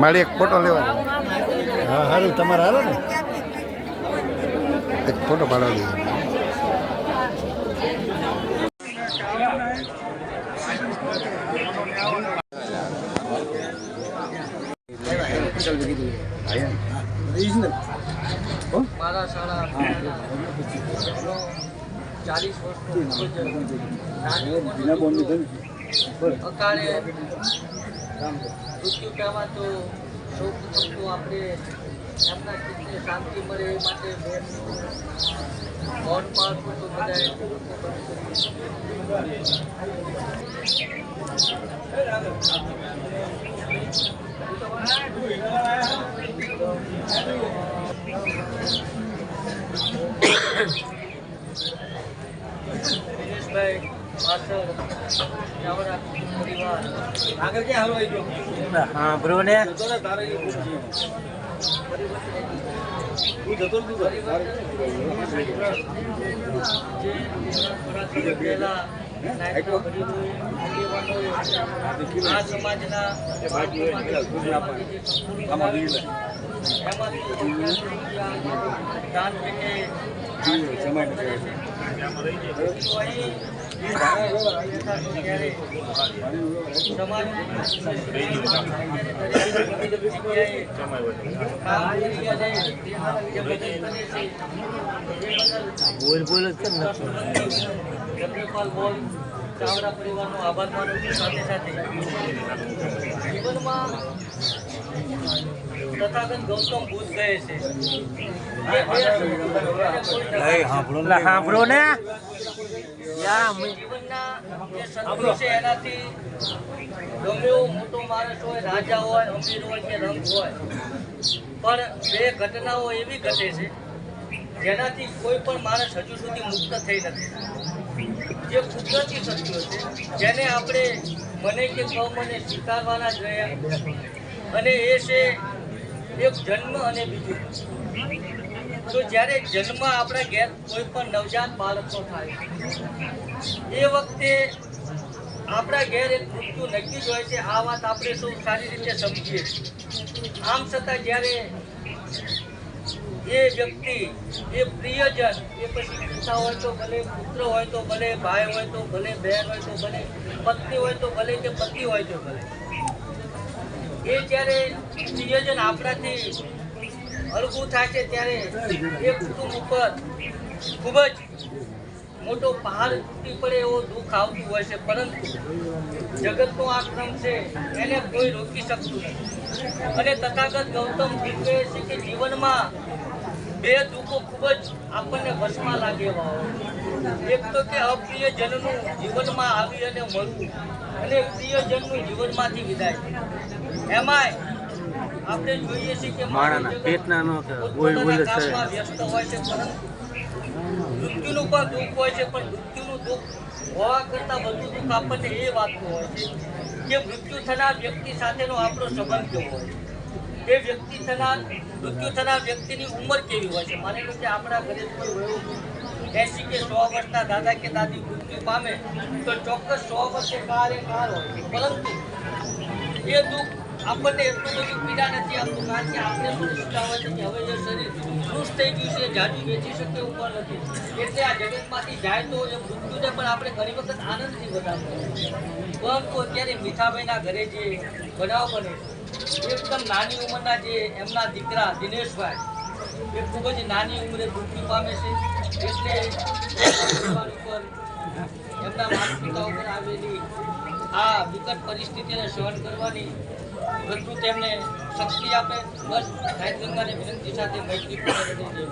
મારે એક ફોટો લેવાનો હા સારું તમારે હારો ને. એક ફોટો પાડવા દઈએ ચાલીસ વર્ષનો અકાળે તો સૌ પ્રથમ આપણે એમના ચિત્તને શાંતિ મળે એ માટે બેન મૌન પાળવું તો બધાએ દિનેશભાઈ પાછળ ચાવડા પરિવાર આગળ ક્યાં હલવાઈ ગયો હા બ્રો ને સમાજના દાન પેટે બોલ બોલ જ ને ચાવડા પરિવારનો આભાર માનું છું સાથે સાથે જીવનમાં તથાગત ગૌતમ બુદ્ધ કહે છે. સાંભળો ને. એનાથી ગમે એવો મોટો માણસ હોય રાજા હોય અમીર હોય કે રંગ હોય. પણ બે ઘટનાઓ એવી ઘટે છે જેનાથી કોઈ પણ માણસ હજુ સુધી મુક્ત થઈ નથી. જે કુદરતી સત્યો છે જેને આપણે મને કે મને સ્વીકારવાના જ રહ્યા. અને એ છે એક જન્મ અને બીજું. તો જ્યારે જન્મ આપણા ઘેર કોઈ પણ નવજાત બાળકનો થાય, એ વખતે આપણા ઘેર એક મૃત્યુ નક્કી જ હોય છે, આ વાત આપણે સૌ સારી રીતે સમજીએ. આમ છતાં જ્યારે એ વ્યક્તિ, એ પ્રિયજન, એ પછી પિતા હોય તો ભલે પુત્ર હોય તો ભલે ભાઈ હોય તો ભલે બહેન હોય તો ભલે પત્ની હોય તો ભલે કે પતિ હોય તો ભલે એ જ્યારે નિયોજન આપણાથી અળગું થાય છે ત્યારે એ કુટુંબ ઉપર ખૂબ જ મોટો પહાડ તૂટી પડે એવો દુઃખ આવતું હોય છે, પરંતુ જગતનો આ ક્રમ છે, એને કોઈ રોકી શકતું નથી. અને તથાગત ગૌતમ કહે છે કે જીવનમાં બે દુઃખો ખૂબ જ આપણને વશમાં લાગે એવા હોય. એક તો કે અપ્રિયજનનું જીવનમાં આવી અને મળવું અને પ્રિયજનનું જીવનમાંથી વિદાય. એમાંય આપણે જોઈએ છીએ કે માણસ પેટના નો બોલ બોલ જ પોતપોતાના કરે કામમાં વ્યસ્ત હોય છે પરંતુ મૃત્યુનું પણ દુઃખ હોય છે પણ મૃત્યુનું દુઃખ હોવા કરતાં વધુ દુઃખ આપણને એ વાતનું હોય છે કે મૃત્યુ થનાર વ્યક્તિ સાથેનો આપણો સંબંધ કેવો હોય છે? એ વ્યક્તિ થનાર, મૃત્યુ થનાર વ્યક્તિની ઉંમર કેવી હોય છે? માની લો કે આપણા ઘરે કોઈ એસી કે સો વર્ષના દાદા કે દાદી મૃત્યુ પામે, તો ચોક્કસ સો વર્ષે કાર એ કાર હોય પરંતુ એ દુઃખ આપણને એટલું બધું પીડા નથી આપતું, કારણ કે આપણે શું હોય છે કે હવે જે શરીર ખુશ થઈ ગયું છે, જાજુ વેચી શકે પણ નથી. એટલે આ જગતમાંથી જાય તો એ મૃત્યુને પણ આપણે ઘણી વખત આનંદથી વધારતા પરંતુ અત્યારે મીઠાભાઈના ઘરે જે બનાવ બને છે એકદમ નાની ઉંમરના જે એમના દીકરા દિનેશભાઈ, એ ખૂબ જ નાની ઉંમરે મૃત્યુ પામે છે. એટલે ઉપર એમના માતા ઉપર આવેલી આ વિકટ પરિસ્થિતિને સહન કરવાની પ્રભુ તેમને શક્તિ આપે. બસ નાયક વિનંતી સાથે મૈત્રી પૂર્ણ કરી દે